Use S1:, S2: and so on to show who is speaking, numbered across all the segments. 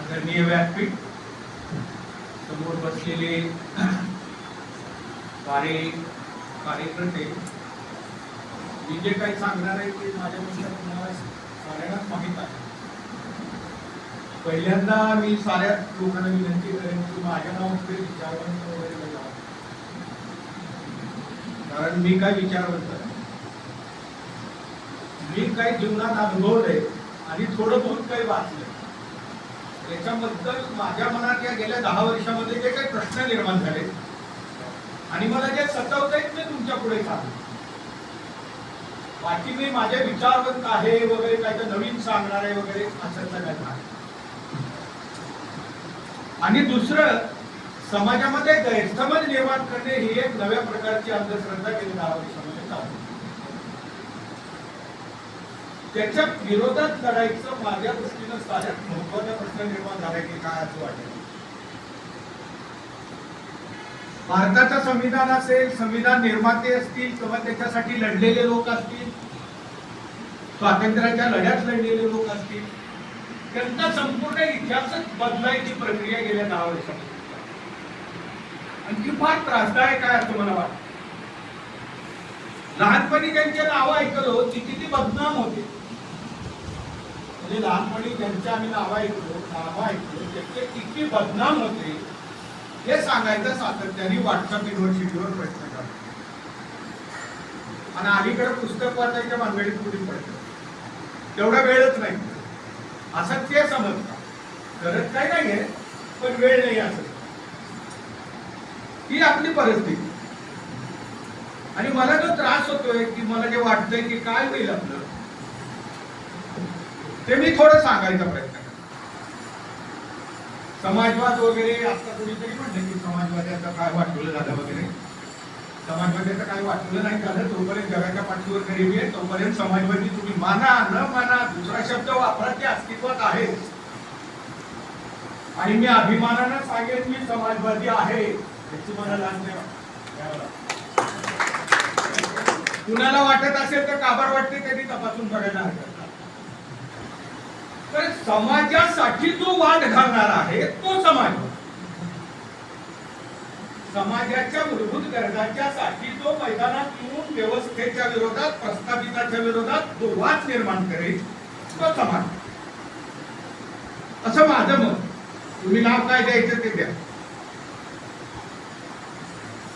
S1: आदरणीय व्यासपीठ समोर बसलेले कार्य कार्यकर्ते मी जे काही सांगणार आहे ते माझ्यापेक्षा तुम्हाला सगळ्यांनाच माहीत आहे पहिल्यांदा मी साऱ्या लोकांना विनंती करेन की माझ्या नावाकडे विचारवंत वगैरे कारण मी काय विचारवंत आहे. मी काही जीवनात अनुभवलंय आणि थोडं बहुत काही वाचलंय. याच्याबद्दल माझ्या मनात या गेल्या दहा वर्षामध्ये जे काही प्रश्न निर्माण झाले आणि मला जे सतवता येत ते तुमच्यापुढे सांग बाकी मी माझे विचारवंत आहे वगैरे काय तर नवीन सांगणार आहे वगैरे असं सगळ्यात आणि दुसरं समाजामध्ये गैरसमज निर्माण करणे ही एक नव्या प्रकारची अंधश्रद्धा गेली दहा वर्षामध्ये चालू. त्याच्या विरोधात लढायचं माझ्या दृष्टीनं सगळ्यात महत्त्वाचा प्रश्न निर्माण झाला की काय असं वाटेल? भारताचं संविधान असेल संविधान निर्माते असतील किंवा त्याच्यासाठी लढलेले लोक असतील स्वातंत्र्याच्या लढ्यात लढलेले लोक असतील त्यांचा संपूर्ण इतिहासच बदलायची प्रक्रिया गेल्या दहा वर्षामध्ये आणि ती फार त्रासदायक आहे असं मला वाटतं? लहानपणी त्यांचे नावं ऐकलो हो, ती किती बदनाम होते. म्हणजे लहानपणी ज्यांचे आम्ही नावं ऐकलो नावं ऐकलो त्याचे किती बदनाम होते हे सांगायचं सातत्याने व्हॉट्सअप युनिव्हर्सिटीवर प्रश्न करतो आणि अलीकडे पुस्तक वाचायच्या भानगडीत कुठे पडतं तेवढा वेळच नाही. असं ते समजतात. गरज काय नाहीये पण वेळ नाही असं. ही आपली परिस्थिती. आणि मला जो त्रास होतोय की मला जे वाटतंय की काय होईल आपलं ते मी थोडं सांगायचा प्रयत्न करतो. समाजवाद वगैरे आता कोणीतरी म्हणलं की समाजवाद्याचं काय वाटवलं झालं वगैरे. समाजवाद्याचं काय वाटवलं नाही झालं तोपर्यंत जगाच्या पाठीवर गरीबी आहे तोपर्यंत समाजवादी तुम्ही माना न माना दुसरा शब्द वापरा ते अस्तित्वात आहे. आणि मी अभिमानानं सांगेन मी समाजवादी आहे. याची मला लाज नाही कुणाला वाटत असेल तर काबार वाटते त्यांनी तपासून बघायला हरकत तर समाजासाठी जो वाद घालणार आहे तो समाज. समाजाच्या मूलभूत गरजांच्या साठी जो मैदानात येऊन व्यवस्थेच्या विरोधात प्रस्थापिताच्या विरोधात जो वाद निर्माण करेल तो समाज. असं माझं मत. तुम्ही नाव काय द्यायचं ते द्या.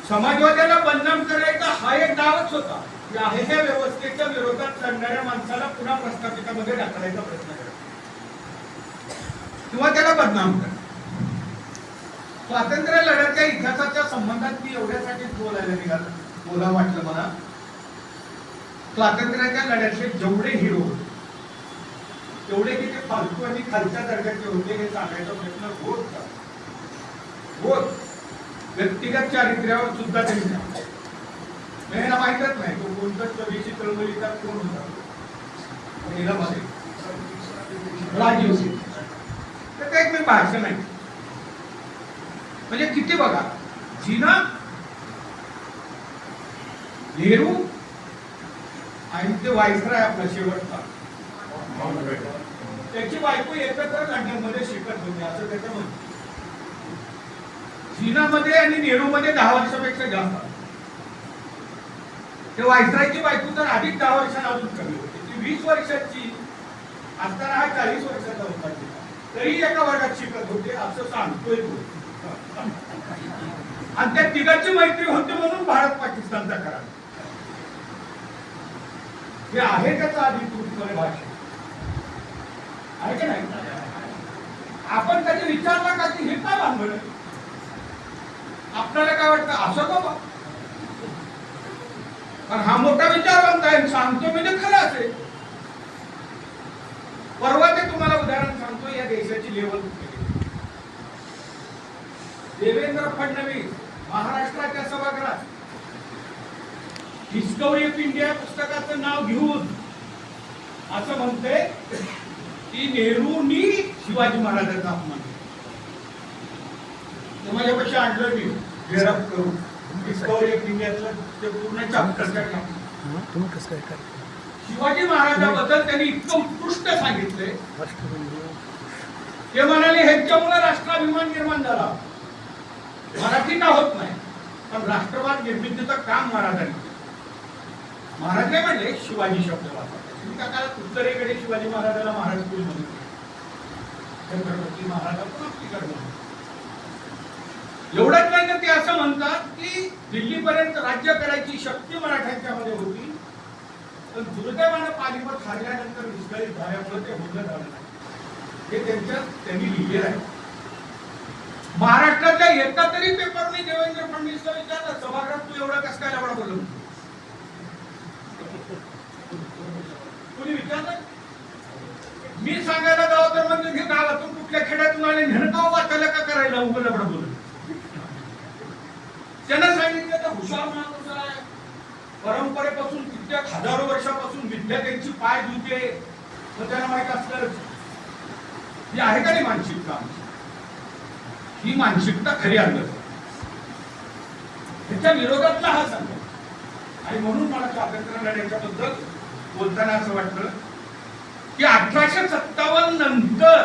S1: समाजवाद्याला बदनाम करायचा हा एक डावच होता. की आहे त्या व्यवस्थेच्या विरोधात लढणाऱ्या माणसाला पुन्हा प्रस्थापितामध्ये ढकलायचा प्रयत्न करा. किंवा त्याला बदनाम करा. स्वातंत्र्य लढ्याच्या इतिहासाच्या संबंधात मी एवढ्यासाठीच बोलायला निघालो. बोला वाटलं मला. स्वातंत्र्याच्या लढ्याचे जेवढे हिरो होते तेवढे की ते फालतू आणि खालच्या दर्जाचे होते हे सांगायचा प्रयत्न होत होत. व्यक्तिगत चारित्र्यावर सुद्धा त्यांनी मेहना माहीतच नाही तो कोणतं स्वदेशी चळवळीचा कोण होता? राजीव सिंग पाहायचं नाही. म्हणजे किती बघा जिना नेहरू आणि ते वायसराय आपला शेवटचा. त्याची बायको एकत्र लंडनमध्ये शिकत होती असं त्याचं म्हणणं. चीनामध्ये आणि नेहरूमध्ये दहा वर्षापेक्षा जास्त. ते वायसरायची बायको तर अधिक दहा वर्षांना अजून कमी होती. ती वीस वर्षाची असताना हा चाळीस वर्षाचा होता तरी एका वर्गात शिकत होते असं सांगतोय तो. आणि त्या तिघांची मैत्री होती म्हणून भारत पाकिस्तानचा करार. हे आहे त्याचा अधिकृत भाषा आहे की नाही? आपण कधी विचारला का की हे काय भानगड आपल्याला काय वाटतं असं का पण हा मोठा विचारवंत आहे सांगतो म्हणजे खरं असेल. परवा ते तुम्हाला उदाहरण सांगतो या देशाची लेवल देवेंद्र फडणवीस महाराष्ट्राच्या सभागृहात. डिस्कवरी ऑफ इंडिया पुस्तकाचं नाव घेऊन असं म्हणते की नेहरूंनी शिवाजी महाराजांचा अपमान केला. ते माझ्यापाशी आणलं मी झेरॉक्स करून. डिस्कवरी ऑफ इंडियातलं ते पूर्ण चॅप्टर शिवाजी महाराजाबद्दल त्यांनी इतकं उत्कृष्ट सांगितलंय. ते म्हणाले ह्यांच्यामुळे राष्ट्राभिमान निर्माण झाला. मराठी का होत नाही पण राष्ट्रवाद निर्मितीचं काम महाराजांनी केलं. महाराज काय म्हणले शिवाजी शब्द वापरला तुम्ही काळात उत्तरेकडे शिवाजी महाराजाला महाराज कुल म्हणून छत्रपती महाराज पण एवढंच नाही तर ते असं म्हणतात की दिल्लीपर्यंत राज्य करायची शक्ती मराठ्यांच्या मध्ये होती पण दुर्दैवानं पानिपत हारल्यानंतर विस्कळीत झाल्यामुळे ते होणं झालं नाही हे त्यांच्या त्यांनी लिहिलेलं आहे. महाराष्ट्रातल्या एका तरी पेपरने देवेंद्र फडणवीसला विचारलं सभागृहात तू एवढा कसं काय एवढा बोललो? कोणी विचारलं? मी सांगायला जावं तर म्हणजे हे गावातून कुठल्या खेड्यातून आले नेणकाव वाचायला का करायला उघड एवढं बोल त्यानं सांगितलं तर हुशार माणूस आहे. परंपरेपासून कित्येक हजारो वर्षापासून विद्या त्यांची पाय धुते. मग त्यांना माहीत असलं ही आहे का नाही मानसिकता? ही मानसिकता खरी आलं त्याच्या विरोधातला हा संघ आणि म्हणून मला स्वातंत्र्य लढ्याच्याबद्दल बोलताना असं वाटलं की अठराशे सत्तावन्न नंतर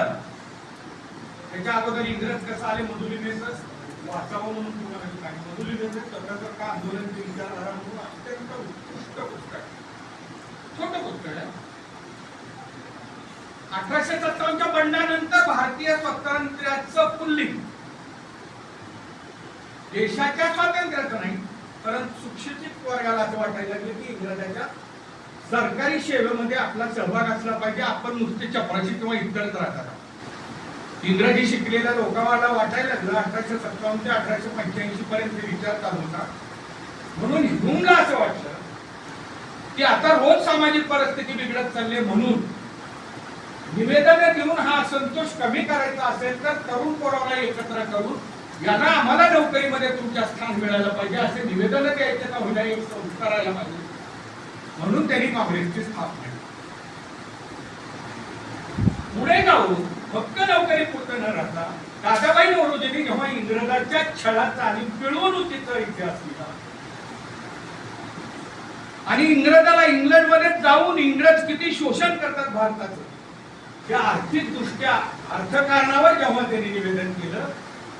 S1: त्याच्या अगोदर इंग्रज कसं आले? मधुली मेसस वाचावं म्हणून तुम्हाला मधुली मेसस स्वतःचं का आंदोलन विचारधारा म्हणून अत्यंत उत्कृष्ट पुस्तक आहे. छोटं पुस्तक आहे अठराशे सत्तावन्नच्या बंडानंतर भारतीय स्वातंत्र्याचं पुल्लिंग. देशाच्या स्वातंत्र्याचं नाही कारण सुशिक्षित वर्गाला असं वाटायला लागलं की इंग्रजाच्या सरकारी सेवेमध्ये आपला सहभाग असला पाहिजे आपण नुसते चपराशी किंवा इतरच राहतात. इंग्रजी शिकलेल्या लोकांना वाटायला लागलं अठराशे सत्तावन्न ते अठराशे पंच्याऐंशी पर्यंत विचार चालू होता. म्हणून हिंदूंना असं वाटलं की आता रोज सामाजिक परिस्थिती बिघडत चालली म्हणून निवेदन देऊन हा असंतोष कमी करायचा असेल तर तरुण पोराला एकत्र करून यांना आम्हाला नोकरीमध्ये तुमच्या स्थान मिळायला पाहिजे असे निवेदन द्यायचे का होईना एक करायला पाहिजे. म्हणून त्यांनी काँग्रेसची स्थापना केली. पुढे जाऊन फक्त नोकरी पुरतं न राहता दादाबाई नवरोजींनी जेव्हा इंग्रजांच्या छळाचा आणि पिळवणुकीचा इतिहास लिहिला. आणि इंग्रजाला इंग्लंडमध्ये जाऊन इंग्रज किती शोषण करतात भारताचं. या आर्थिक दृष्ट्या अर्थकारणावर जेव्हा त्यांनी निवेदन केलं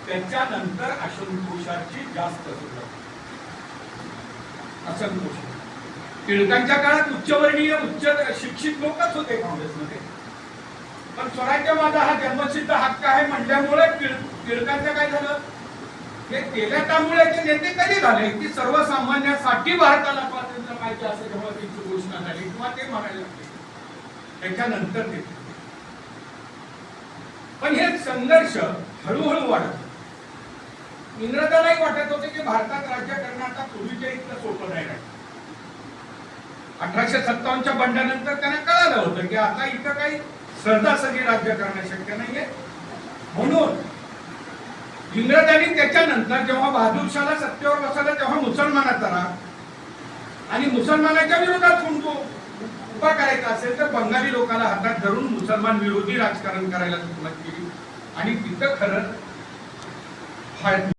S1: त्याच्यानंतर असंतोषाची जास्त सुरुवात असंतोष. टिळकांच्या काळात उच्चवर्णीय उच्च शिक्षित लोकच होते काँग्रेसमध्ये. पण स्वराज्य माझा हा जन्मसिद्ध हक्क आहे म्हणल्यामुळे टिळकांचं काय झालं? हे केल्या त्यामुळे ते नेते कधी झाले की सर्वसामान्यांसाठी भारताला स्वातंत्र्य पाहिजे असं जेव्हा त्यांची घोषणा झाली किंवा ते म्हणायला लागले. त्याच्यानंतर ते पण हे संघर्ष हळूहळू वाढत इंग्रजालाही वाटत होते की भारतात राज्य करणं आता पूर्वीच्या इतकं सोपं नाही राहिलं. अठराशे सत्तावन्नच्या बंडानंतर त्यांना कळालं होतं की आता इथं काही सहजासहजी राज्य करणं शक्य नाहीये. म्हणून इंग्रजांनी त्याच्यानंतर जेव्हा बहादूरशाला सत्तेवर बसवलं तेव्हा मुसलमानाचा राग आणि मुसलमानाच्या विरोधात कोण तो करायचा असेल तर बंगाली लोकांना हातात धरून मुसलमान विरोधी राजकारण करायला सुरुवात केली. आणि तिथं खरं